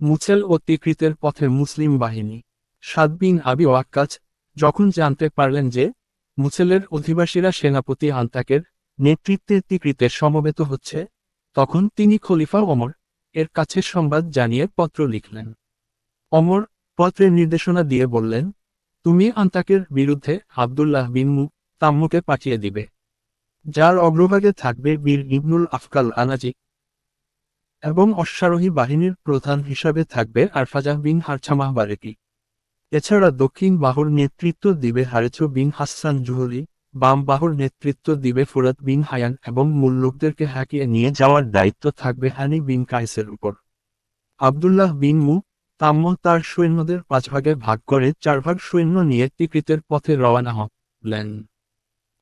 মুছেল ও তিকৃতের পথে মুসলিম বাহিনী। সাদবিন আবি ওয়াক্কাজ যখন জানতে পারলেন যে মুছেলের অধিবাসীরা সেনাপতি আন্তাকের নেতৃত্বে তিকৃতে সমবেত হচ্ছে, তখন তিনি খলিফা ওমর এর কাছে সংবাদ জানিয়ে পত্র লিখলেন। অমর পত্রের নির্দেশনা দিয়ে বললেন, তুমি আন্তাকের বিরুদ্ধে আবদুল্লাহ বিন মু তাম্মুকে পাঠিয়ে দিবে। যার অগ্রভাগে থাকবে বীর ইবনুল আফকাল আনাজি এবং অশ্বারোহী বাহিনীর প্রধান হিসাবে থাকবে আরফাজাহ বিন হারছামাহ বারেকি এছাড়া দক্ষিণ বাহুর নেতৃত্ব দিবে হারেছ বিন হাসান জুহরি বাম বাহুর নেতৃত্ব দিবে ফুরাত বিন হায়ান এবং মুল্লুকদেরকে লোকদেরকে হাঁকিয়ে নিয়ে যাওয়ার দায়িত্ব থাকবে হানি বিন কাইসের উপর। আবদুল্লাহ বিন মু, তাম্ম তার সৈন্যদের পাঁচ ভাগে ভাগ করে চার ভাগ সৈন্য নিয়ে তিকৃতের পথে রওনা হলেন।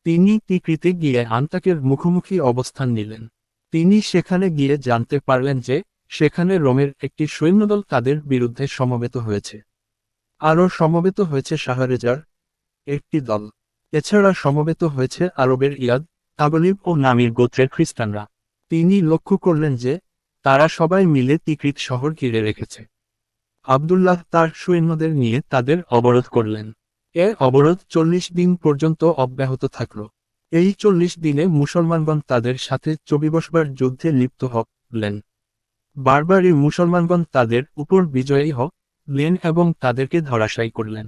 তিনি তিকৃতে গিয়ে আন্তাকের মুখোমুখি অবস্থান নিলেন। তিনি সেখানে গিয়ে জানতে পারলেন যে, সেখানে রোমের একটি সৈন্যদল তাদের বিরুদ্ধে সমবেত হয়েছে। আরও সমবেত হয়েছে শাহরেজার একটি দল। এছাড়া সমবেত হয়েছে আরবের ইয়াদ তাবলিব ও নামির গোত্রের খ্রিস্টানরা। তিনি লক্ষ্য করলেন যে, তারা সবাই মিলে তিকৃত শহর ঘিরে রেখেছে। আবদুল্লাহ তার সৈন্যদের নিয়ে তাদের অবরোধ করলেন। এ অবরোধ চল্লিশ দিন পর্যন্ত অব্যাহত থাকল। এই চল্লিশ দিনে মুসলমানগণ তাদের সাথে চবিবসবার যুদ্ধে লিপ্ত হলেন বারবারই মুসলমানগণ তাদের উপর বিজয়ী হক লেন এবং তাদেরকে ধরাশায়ী করলেন।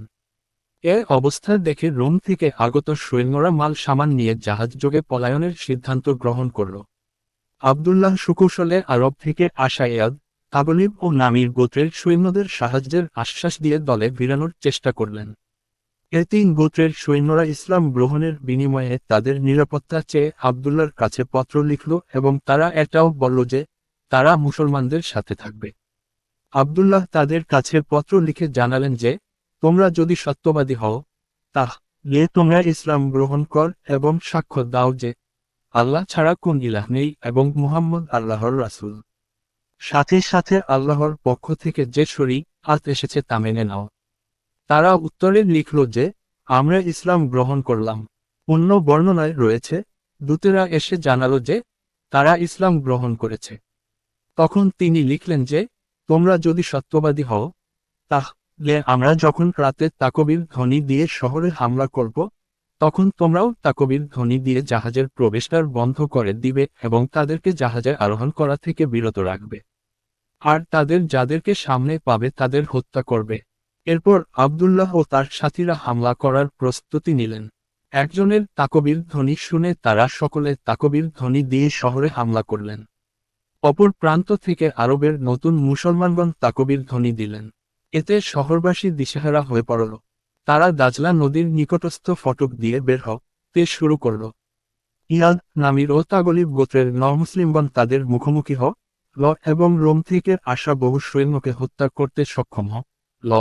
এ অবস্থা দেখে রোম থেকে আগত সৈন্যরা মাল সামান নিয়ে জাহাজ যোগে পলায়নের সিদ্ধান্ত গ্রহণ করল। আবদুল্লাহ সুকৌশলে আরব থেকে আসা এয়াদ তাবলিব ও নামির গোত্রের সৈন্যদের সাহায্যের আশ্বাস দিয়ে দলে ভিড়ানোর চেষ্টা করলেন। এ তিন গোত্রের সৈন্যরা ইসলাম গ্রহণের বিনিময়ে তাদের নিরাপত্তা চেয়ে আবদুল্লার কাছে পত্র লিখল এবং তারা এটাও বলল যে, তারা মুসলমানদের সাথে থাকবে। আবদুল্লাহ তাদের কাছে পত্র লিখে জানালেন যে, তোমরা যদি সত্যবাদী হও তাহলে তোমরা ইসলাম গ্রহণ কর এবং সাক্ষ্য দাও যে, আল্লাহ ছাড়া কোন ইলাহ নেই এবং মুহাম্মদ আল্লাহর রাসূল। সাথে সাথে আল্লাহর পক্ষ থেকে যে শরী আত এসেছে তা মেনে নাও। তারা উত্তরে লিখল যে, আমরা ইসলাম গ্রহণ করলাম। অন্য বর্ণনায় রয়েছে, দূতেরা এসে জানালো যে, তারা ইসলাম গ্রহণ করেছে। তখন তিনি লিখলেন যে, তোমরা যদি সত্যবাদী হও, তাহলে আমরা যখন রাতে তাকবির ধ্বনি দিয়ে শহরে হামলা করব, তখন তোমরাও তাকবির ধ্বনি দিয়ে জাহাজের প্রবেশদ্বার বন্ধ করে দিবে এবং তাদেরকে জাহাজে আরোহণ করা থেকে বিরত রাখবে। আর তাদের যাদেরকে সামনে পাবে তাদের হত্যা করবে। এরপর আবদুল্লাহ ও তার সাথীরা হামলা করার প্রস্তুতি নিলেন। একজনের তাকবির ধ্বনি শুনে তারা সকলে তাকবির ধ্বনি দিয়ে শহরে হামলা করলেন। অপর প্রান্ত থেকে আরবের নতুন মুসলমানগণ তাকবির ধ্বনি দিলেন। এতে শহরবাসী দিশেহারা হয়ে পড়ল। তারা দাজলা নদীর নিকটস্থ ফটক দিয়ে বের হতে শুরু করল। ইয়াদ নামির ও তাগলিব গোত্রের নমুসলিমগণ তাদের মুখোমুখি হ, ল এবং রোম থেকে আসা বহু সৈন্যকে হত্যা করতে সক্ষম হ, ল।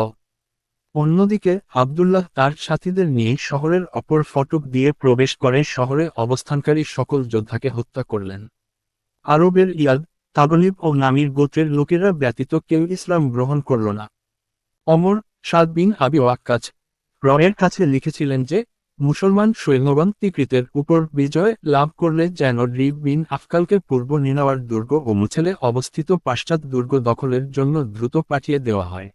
অন্যদিকে, আবদুল্লাহ তার সাথীদের নিয়ে শহরের অপর ফটক দিয়ে প্রবেশ করে শহরে অবস্থানকারী সকল যোদ্ধাকে হত্যা করলেন। আরবের ইয়াদ, তাগলিব ও নামির গোত্রের লোকেরা ব্যতীত কেউ ইসলাম গ্রহণ করল না। অমর সাদ বিন আবি ওয়াক্কাজ রয়ের কাছে লিখেছিলেন যে, মুসলমান সৈন্যগণ তিকৃতের উপর বিজয় লাভ করলে যেন রিব বিন আফকালকে পূর্ব নিনাওয়ার দুর্গ ও মুছেলে অবস্থিত পাশ্চাৎ দুর্গ দখলের জন্য দ্রুত পাঠিয়ে দেওয়া হয়।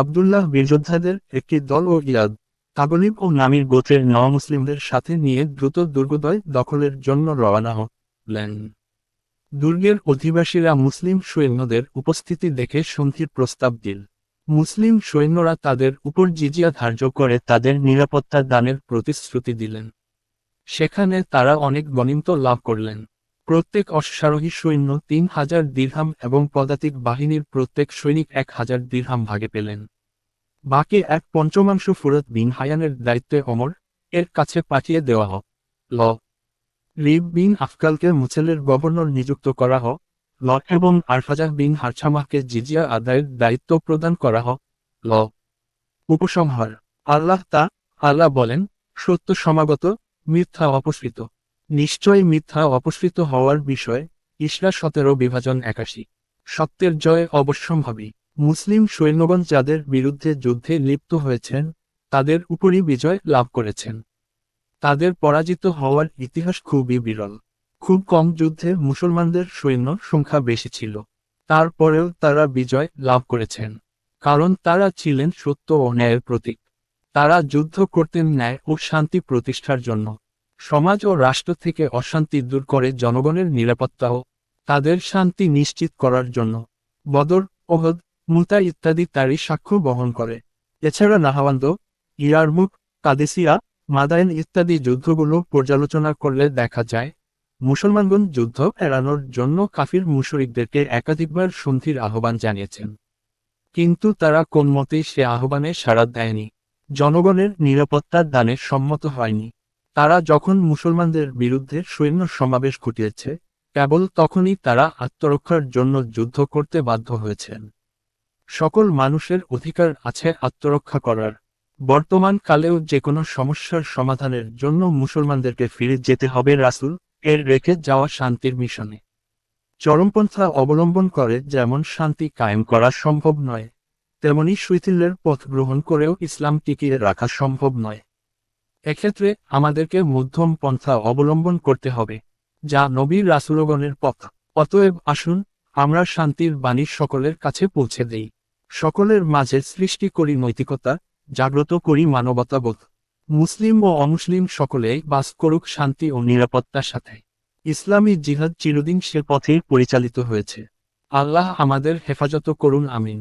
আবদুল্লাহ বীরযোদ্ধাদের একটি দল ও ইয়াদ তাগলিব ও নামির গোত্রের নওয়া মুসলিমদের সাথে নিয়ে দ্রুত দুর্গদয় দখলের জন্য রওনা হলেন। দুর্গের অধিবাসীরা মুসলিম সৈন্যদের উপস্থিতি দেখে সন্ধির প্রস্তাব দিল। মুসলিম সৈন্যরা তাদের উপর জিজিয়া ধার্য করে তাদের নিরাপত্তা দানের প্রতিশ্রুতি দিলেন। সেখানে তারা অনেক গণিমত লাভ করলেন। প্রত্যেক অশ্বারোহী সৈন্য তিন হাজার দীর্হাম এবং পদাতিক বাহিনীর প্রত্যেক সৈনিক এক হাজার দীর্হাম ভাগে পেলেন। বাকি এক পঞ্চমাংশ ফুরত বিন হায়ানের দায়িত্বে অমর, এর কাছে পাঠিয়ে দেওয়া হোক ল। রিব বিন আফকালকে মুছেলের গভর্নর নিযুক্ত করা হোক ল এবং আরফাজাহ বিন হারছামাহকে জিজিয়া আদায়ের দায়িত্ব প্রদান করা হোক ল। উপসংহার। আল্লাহ তা আল্লাহ বলেন, সত্য সমাগত, মিথ্যা অপসৃত। নিশ্চয় মিথ্যা অপসৃত হওয়ার বিষয়, ইসরা সতেরো বিভাজন একাশি। সত্যের জয় অবশ্যম্ভাবী। মুসলিম সৈন্যগণ যাদের বিরুদ্ধে যুদ্ধে লিপ্ত হয়েছেন, তাদের উপরই বিজয় লাভ করেছেন। তাদের পরাজিত হওয়ার ইতিহাস খুবই বিরল। খুব কম যুদ্ধে মুসলমানদের সৈন্য সংখ্যা বেশি ছিল। তারপরেও তারা বিজয় লাভ করেছেন। কারণ তারা ছিলেন সত্য ও ন্যায়ের প্রতীক। তারা যুদ্ধ করতেন ন্যায় ও শান্তি প্রতিষ্ঠার জন্য। সমাজ ও রাষ্ট্র থেকে অশান্তি দূর করে জনগণের নিরাপত্তা ও তাদের শান্তি নিশ্চিত করার জন্য বদর, ওহদ, মুতা ইত্যাদি তারই সাক্ষ্য বহন করে। এছাড়া নাহাওয়ান্দ, ইয়ারমুখ, কাদেসিয়া, মাদায়েন ইত্যাদি যুদ্ধগুলো পর্যালোচনা করলে দেখা যায়, মুসলমানগণ যুদ্ধ এড়ানোর জন্য কাফির মুশরিকদেরকে একাধিকবার সন্ধির আহ্বান জানিয়েছেন। কিন্তু তারা কোন মতেই সে আহ্বানে সাড়া দেয়নি। জনগণের নিরাপত্তার দানে সম্মত হয়নি। তারা যখন মুসলমানদের বিরুদ্ধে সৈন্য সমাবেশ ঘটিয়েছে, কেবল তখনই তারা আত্মরক্ষার জন্য যুদ্ধ করতে বাধ্য হয়েছেন। সকল মানুষের অধিকার আছে আত্মরক্ষা করার। বর্তমান কালেও যে কোনো সমস্যার সমাধানের জন্য মুসলমানদেরকে ফিরে যেতে হবে রাসুল এর রেখে যাওয়া শান্তির মিশনে। চরমপন্থা অবলম্বন করে যেমন শান্তি কায়েম করা সম্ভব নয়, তেমনি শৈথিল্যের পথ গ্রহণ করেও ইসলাম টিকিয়ে রাখা সম্ভব নয়। এক্ষেত্রে আমাদেরকে মধ্যম পন্থা অবলম্বন করতে হবে, যা নবীর রাসুলগণের পথ। অতএব আসুন, আমরা শান্তির বাণী সকলের কাছে পৌঁছে দেই। সকলের মাঝে সৃষ্টি করি নৈতিকতা, জাগ্রত করি মানবতাবোধ মুসলিম ও অমুসলিম সকলেই বাস করুক শান্তি ও নিরাপত্তার সাথে। ইসলামী জিহাদ চিরদিন সে পথেই পরিচালিত হয়েছে। আল্লাহ আমাদের হেফাজত করুন, আমিন।